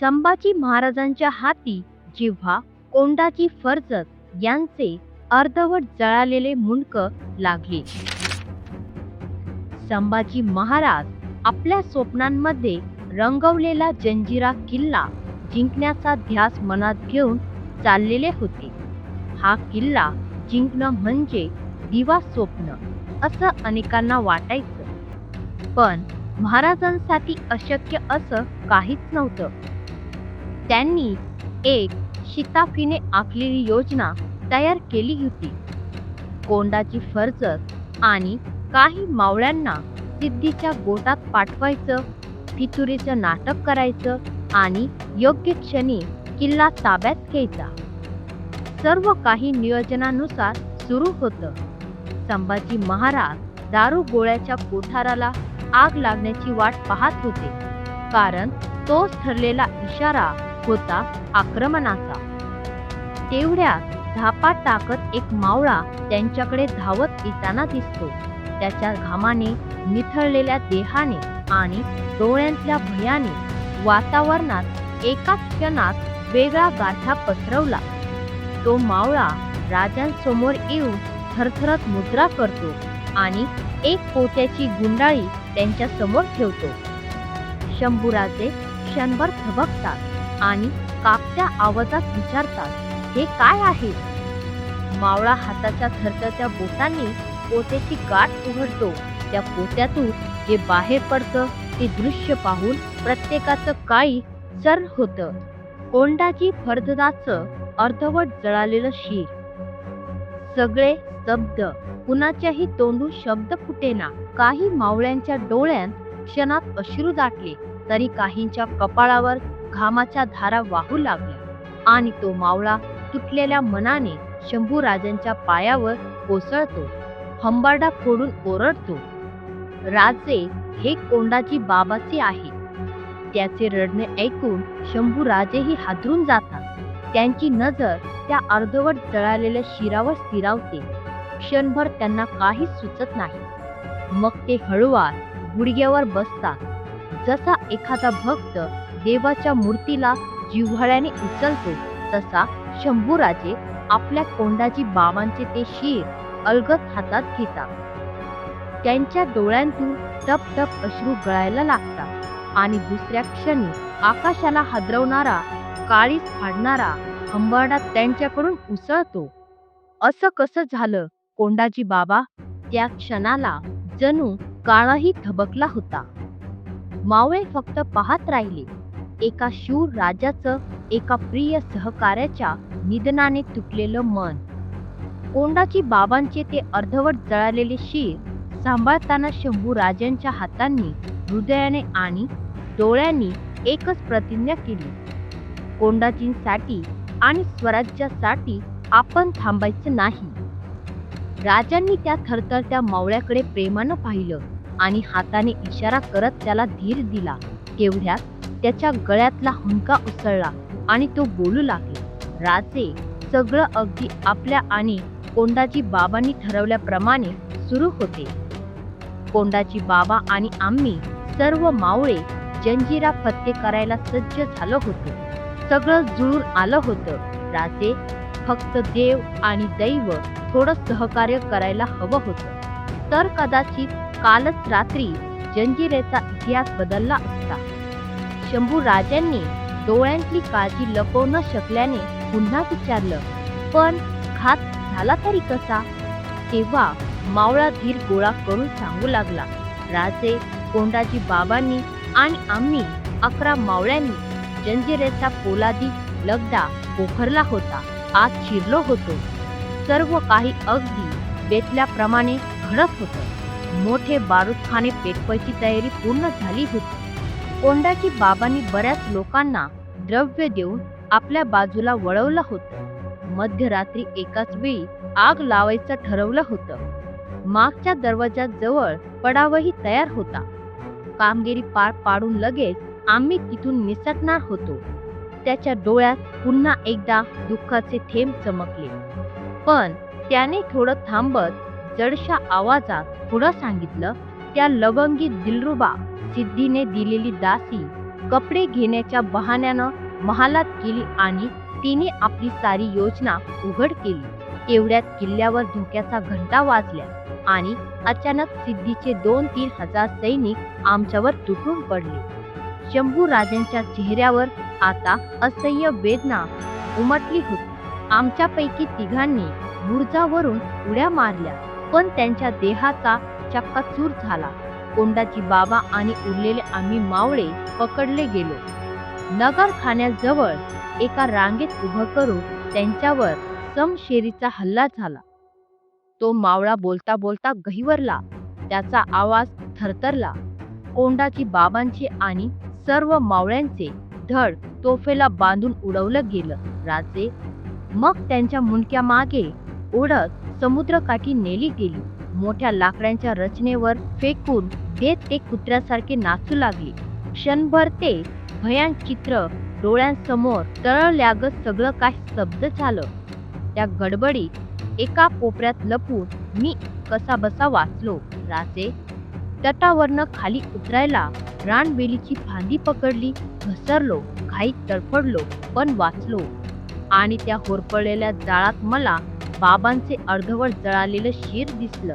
संभाजी महाराजांच्या हाती जेव्हा कोंडाची फर्जत यांचे अर्धवट जळालेले मुंडक लागले. संभाजी महाराज आपल्या स्वप्नांमध्ये रंगवलेला जंजिरा किल्ला जिंकण्याचा ध्यास मनात घेऊन चाललेले होते. हा किल्ला जिंकणं म्हणजे दिवा स्वप्न असं अनेकांना वाटायचं. पण महाराजांसाठी अशक्य असं काहीच नव्हतं. त्यांनी एक शिताफीने आखलेली योजना तयार केली होती. कोंडाची फर्जत आणि काही मावळ्यांना सिद्धीच्या गोटात पाठवायचं फितुरीचं नाटक करायचं आणि योग्य क्षणी किल्ला ताब्यात घ्यायचा. सर्व काही नियोजनानुसार सुरू होतं. संभाजी महाराज दारू गोळ्याच्या कोठाराला आग लागण्याची वाट पाहत होते. कारण तोच ठरलेला इशारा होता आक्रमणाचा. तेवढ्यात धापा टाकत एक मावळा त्यांच्याकडे धावत येताना दिसतो. त्याच्या घामाने निथळलेल्या देहाने आणि डोळ्यांतल्या भयाने वातावरणात एका क्षणात वेगळा गाठा पसरवला. तो मावळा राजांसमोर येऊन थरथरत मुद्रा करतो आणि एक पोत्याची गुंडाळी त्यांच्यासमोर ठेवतो. शंभुराचे क्षणभर थबकतात. आणि कापत्या आवाजात विचारतात हे काय आहे? मावळा हाताच्या थरथरत्या बोटांनी पोत्याची गाठ उघडतो. त्या पोत्यातून जे बाहेर पडतं ते दृश्य पाहून प्रत्येकाचं काही सर होतं. कोंडाची फर्ददाचं अर्धवट जळालेलं शीर. सगळे शब्द कुणाच्याही तोंडून शब्द फुटेना. काही मावळ्यांच्या डोळ्यात क्षणात अश्रू दाटले. तरी काहींच्या कपाळावर घामाच्या धारा वाहू लागल्या. आणि तो मावळा तुटलेल्या मनाने शंभूराजांच्या पायावर कोसळतो हंबारडा फोडून ओरडतो राजे हे कोंडाजी बाबाचे आहे. त्याचे रडणे ऐकून शंभूराजेही हादरून जातात. त्यांची नजर त्या अर्धवट जळालेल्या शिरावर स्थिरावते. क्षणभर त्यांना काहीच सुचत नाही. मग ते हळूवार गुडघ्यावर बसतात. जसा एखादा भक्त देवाच्या मूर्तीला जिव्हाळ्याने उचलतो तसा शंभूराजे आपल्या कोंडाची बाबांचे ते शीर अलगद हातात घेतात. त्यांच्या डोळ्यांतून टप टप अश्रू गळायला लागतात आणि दुसऱ्या क्षणी आकाशाला हादरवणारा काळीच फाडणारा हंबाडा त्यांच्याकडून उसळतो. असं कसं झालं कोंडाजी बाबा? त्या क्षणाला जणू काळाही थबकला होता. मावळे फक्त पाहत राहिले. एका शूर राजाचं एका प्रिय सहकार्याच्या निधनाने तुटलेलं मन. कोंडाची बाबांचे ते अर्धवट जळालेले शीर सांभाळताना शंभू राजांच्या हातांनी हृदयाने आणि डोळ्यांनी एकच प्रतिज्ञा केली. कोंडाजींसाठी आणि स्वराज्यासाठी आपण थांबायचं नाही. राजांनी त्या थरथरत्या मावळ्याकडे प्रेमानं पाहिलं आणि हाताने इशारा करत त्याला धीर दिला. तेवढ्यात त्याच्या गळ्यातला हुंका उसळला आणि तो बोलू लागला राजे सगळं अगदी आपल्या आणि कोंडाजी बाबांनी ठरवल्याप्रमाणे सुरू होते. कोंडाजी बाबा आणि आम्ही सर्व मावळे जंजिरा फत्ते करायला सज्ज झालो होतो. सगळं जुळून आलं होतं. राजे फक्त देव आणि दैव थोडं सहकार्य करायला हवं होतं. तर कदाचित कालच रात्री जंजिरेचा इतिहास बदलला असता. शंभू राजांनी डोळ्यांतली काळजी लपवू न शकल्याने पुन्हा विचारलं पण घात झाला तरी कसा? तेव्हा मावळा धीर गोळा करून सांगू लागला राजे कोंडाजी बाबांनी आणि आम्ही अकरा मावळ्यांनी जंजिरेचा पोलादी लगदा पोखरला होता आत शिरलो होतो. सर्व काही अगदी बेतल्याप्रमाणे घडत होतं. मोठे बारूदखाने पेटवायची तयारी पूर्ण झाली होती. कोंडाची बाबांनी बऱ्याच लोकांना द्रव्य देऊन आपल्या बाजूला वळवलं होतं. मध्यरात्री एकाच वेळी आग लावायचं ठरवलं होतं. मागच्या दरवाजाजवळ पडावही तयार होता. कामगिरी पार पाडून लगेच आम्ही तिथून निसटणार होतो. त्याच्या डोळ्यात पुन्हा एकदा दुःखाचे थेंब चमकले. पण त्याने थोडं थांबत जडशा आवाजात पुढं सांगितलं त्या लवंगी दिलरुबा सिद्धीने दिलेली दासी कपडे घेण्याच्या बहाण्यानं महालात गेली आणि तिने आपली सारी योजना उघड केली. एवढ्यात किल्ल्यावर धोक्याचा घंटा वाजल्या आणि अचानक सिद्धीचे दोन तीन हजार सैनिक आमच्यावर तुटून पडले. शंभू राजांच्या चेहऱ्यावर आता असह्य वेदना उमटली होती. आमच्यापैकी तिघांनी बुर्जावरून उड्या मारल्या पण त्यांच्या देहाचा चक्काचूर झाला. कोंडाची बाबा आणि उरलेले आम्ही मावळे पकडले गेलो. नगर खाण्याजवळ एका रांगेत उभं करून त्यांच्यावर समशेरीचा हल्ला झाला. तो मावळा बोलता बोलता गहिवरला. त्याचा आवाज थरथरला. कोंडाची बाबांचे आणि सर्व मावळ्यांचे धड तोफेला बांधून उडवलं गेलं. राजे मग त्यांच्या मुंडक्या मागे ओढत समुद्रकाठी नेली गेली. मोठ्या लाकडांच्या रचनेवर फेकून देत ते कुत्र्यासारखे नाचू लागले. क्षणभर ते भयान चित्र डोळ्यांसमोर तळल्यागत सगळं काही स्तब्ध झालं. त्या गडबडीत एका कोपऱ्यात लपून मी कसा बसा वाचलो राजे? तटावरनं खाली उतरायला रानबेलीची फांदी पकडली घसरलो घाईत तडफडलो पण वाचलो. आणि त्या होरपळलेल्या जाळात मला बाबांचे अर्धवट जळालेलं शिर दिसलं.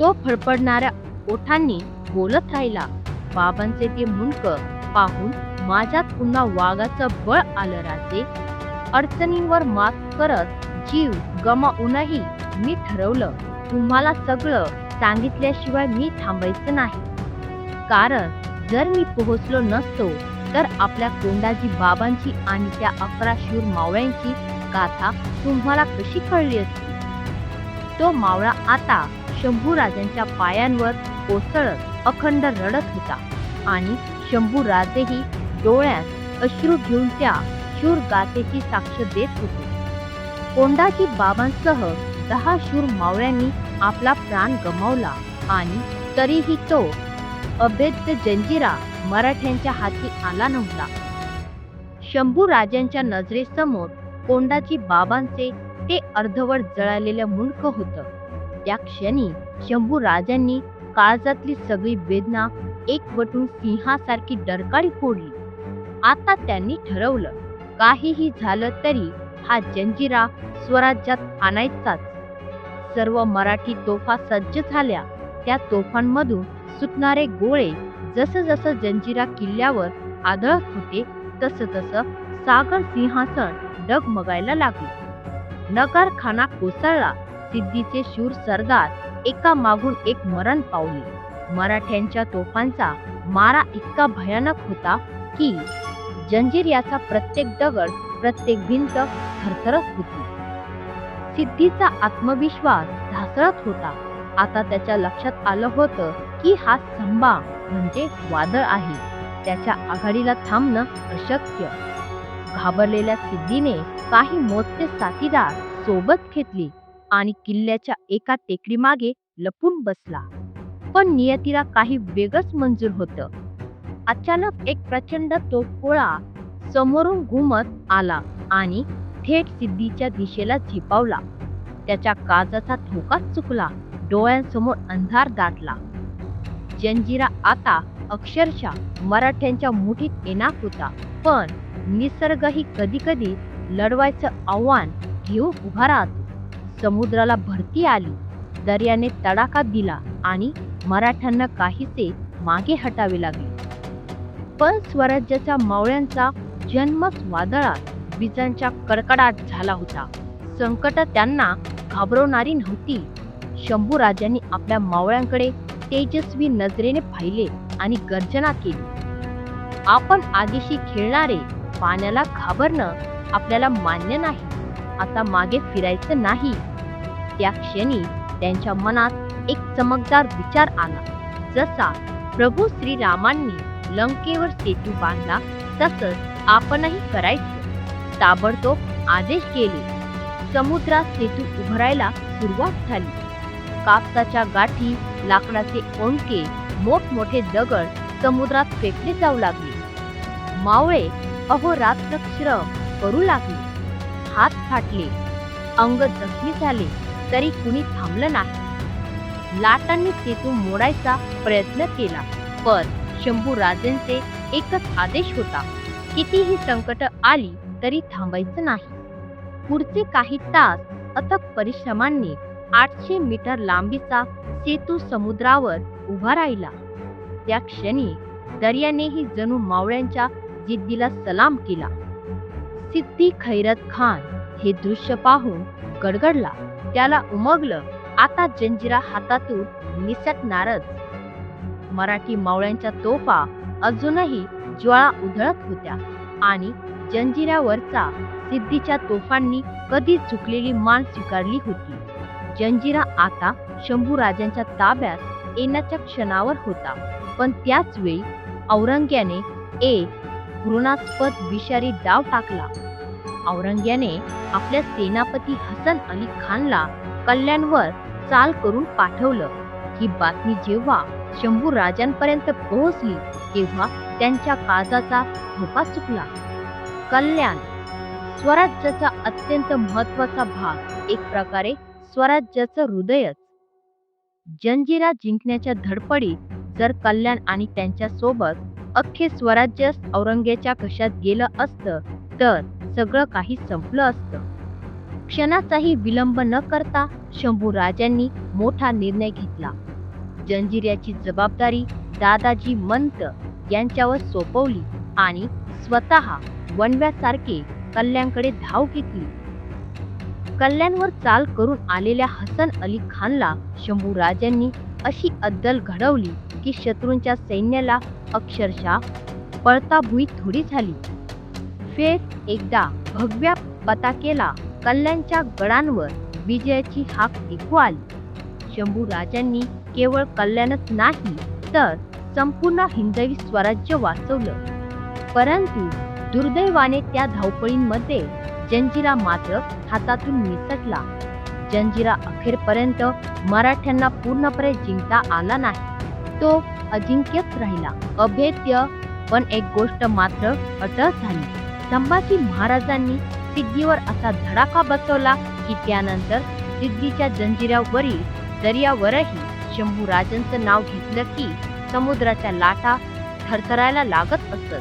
तो फडफडणाऱ्या ओठांनी बोलत राहिला. बाबांचे ते मुंडक पाहून माझ्यात पुन्हा वाघाचं बळ आलं राजे. अडचणींवर मात करत जीव गमावूनही मी ठरवलं तुम्हाला सगळं सांगितल्याशिवाय मी थांबायचं नाही. कारण जर मी पोहोचलो नसतो तर आपल्या कोंडाजी बाबांची आणि त्या अकरा शूर मावळ्यांची गाथा तुम्हाला कशी कळली असती? तो मावळा आता शंभू राजांच्या पायांवर कोसळत अखंड रडत होता. आणि शंभू राजेही डोळ्यात अश्रू घेऊन त्या शूर गातेची साक्ष देत होते. कोंडाजी बाबांसह दहा शूर मावळ्यांनी आपला प्राण गमावला आणि तरीही तो अभेद्य जंजिरा मराठ्यांच्या हाती आला नव्हता. शंभू राजांच्या नजरेसमोर कोंडाजी बाबांचे ते अर्धवट जळालेलं मुंडक होतं. त्या क्षणी शंभू राजांनी काळजातली सगळी वेदना एकवटून सिंहासारखी डरकाळी फोडली. आता त्यांनी ठरवलं काहीही झालं तरी हा जंजिरा स्वराज्यात आणायचाच. सर्व मराठी तोफा सज्ज झाल्या. त्या तोफांमधून सुटणारे गोळे जसं जसं जंजिरा किल्ल्यावर आदळत होते तसं तसं सागर सिंहासन डगमगायला लागले. नगर खाना कोसळला. सिद्धीचे शूर सरदार एका मागून एक मरण पावले. मराठ्यांच्या तोफांचा मारा इतका भयानक होता की जंजीर याचा प्रत्येक दगड प्रत्येक भिंत थरथरत होती. सिद्धीचा आत्मविश्वास ढासळत होता. आता त्याच्या लक्षात आलं होतं की हा संभा म्हणजे वादळ आहे. त्याच्या आघाडीला थांबणं अशक्य. घाबरलेल्या सिद्धीने काही मोजके साथीदार सोबत घेतली. आणि किल्ल्याच्या एका टेकडीमागे लपून बसला. पण नियतीला काही वेगळंच मंजूर होतं. अचानक एक प्रचंड तोफगोळा समोरून घुमत आला आणि थेट सिद्धीच्या दिशेला झेपावला. त्याच्या काजाचा ठोकाच चुकला. डोळ्यांसमोर अंधार दाटला जंजिरा आता अक्षरशः मराठ्यांच्या मुठीत येणार होता. पण निसर्गही कधी कधी लढवायचं आव्हान घेऊन उभा राहतो समुद्राला भरती आली. दर्याने तडाखा दिला आणि मराठ्यांना काहीसे मागे हटावे लागले. पण स्वराज्याच्या मावळ्यांचा जन्मच वादळात विजांच्या कडकडाट झाला होता. संकट त्यांना घाबरवणारी नव्हती. शंभू राजांनी आपल्या मावळ्यांकडे तेजस्वी नजरेने पाहिले आणि गर्जना केली. आपण आगीशी खेळणारे पाण्याला घाबरणं आपल्याला मान्य नाही. आता मागे फिरायचं नाही. त्या क्षणी त्यांच्या मनात एक चमकदार विचार आला. जसा प्रभू श्रीरामांनी लंकेवर सेतू बांधला तसंच आपणही करायचं. ताबडतोब आदेश केले. समुद्रात सेतू उभारायला सुरुवात झाली. कापसाच्या गाठी लाकडाचे ओंडके मोठमोठे दगड समुद्रात फेकले जाऊ लागले. मावळे अहोरात्र श्रम करू लागले. हात फाटले. अंग जखमी झाले. तरी कुणी थांबलं नाही. लाटांनी सेतू मोडायचा प्रयत्न केला पण शंभू राजेंचे एकच आदेश होता कितीही संकट आली तरी थांबायचं नाही. पुढचे काही तास अथक परिश्रमांनी आठशे मीटर लांबीचा सेतू समुद्रावर उभा राहिला. त्या क्षणी दर्यानेही जणू मावळ्यांच्या जिद्दीला सलाम केला. सिद्धी खैरत खान हे दृश्य पाहून गडगडला त्याला उमगलं आता जंजिरा हातातून निसटणारच मराठी मावळ्यांच्या तोफा अजूनही ज्वाळा उधळत होत्या आणि जंजिऱ्यावरचा सिद्धीच्या तोफांनी कधीच झुकलेली मान स्वीकारली होती. जंजिरा आता शंभू राजांच्या ताब्यात येण्याच्या क्षणावर होता पण त्याच वेळी औरंग्याने एक घृणास्पद विषारी डाव टाकला. औरंग्याने आपल्या सेनापती हसन अली खानला कल्याणवर चाल करून पाठवलं. ही बातमी जेव्हा शंभू राजांपर्यंत पोहोचली तेव्हा त्यांच्या काजाचा धोका चुकला. कल्याण स्वराज्याचा अत्यंत महत्त्वाचा भाग एक प्रकारे स्वराज्याचं हृदयच. जंजिरा जिंकण्याच्या धडपडीत जर कल्याण आणि त्यांच्यासोबत अख्खे स्वराज्य औरंगेच्या कशात गेलं असतं तर सगळं काही संपलं असतं. क्षणाचाही विलंब न करता शंभू राजांनी मोठा निर्णय घेतला. जंजिऱ्याची जबाबदारी दादाजी मंत यांच्यावर सोपवली आणि स्वतः वणव्यासारखे कल्याणकडे धाव घेतली. कल्याणवर चाल करून आलेल्या हसन अली खानला शंभू राजांनी अशी अद्दल घडवली की शत्रूंच्या सैन्याला अक्षरशः पळताभुई थोडी झाली. फेर एकदा भगव्या पताकेला कल्याणच्या गडांवर विजयाची हाक ऐकू आली. शंभू राजांनी केवळ कल्याणच नाही तर संपूर्ण हिंदवी स्वराज्य वाचवलं. परंतु दुर्दैवाने त्या धावपळींमध्ये जंजिरा मात्र हातातून निसटला. जंजिरा अखेरपर्यंत मराठ्यांना पूर्णपणे जिंकता आला नाही. तो अजिंक्यच राहिला. अभेद्य पण एक गोष्ट मात्र अटळ झाली. संभाजी महाराजांनी सिद्धीवर असा धडाका बसवला की त्यानंतर सिद्धीच्या जंजिऱ्यावरील दर्यावरही शंभू राजांचं नाव घेतलं की समुद्राच्या लाटा थरथरायला लागत असत.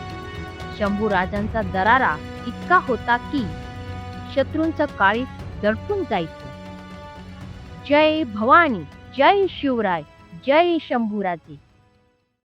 शंभू राजांचा दरारा इतका होता की शत्रूंचं काळी दडपून जायचं. जय भवानी जय शिवराय जय शंभूराजे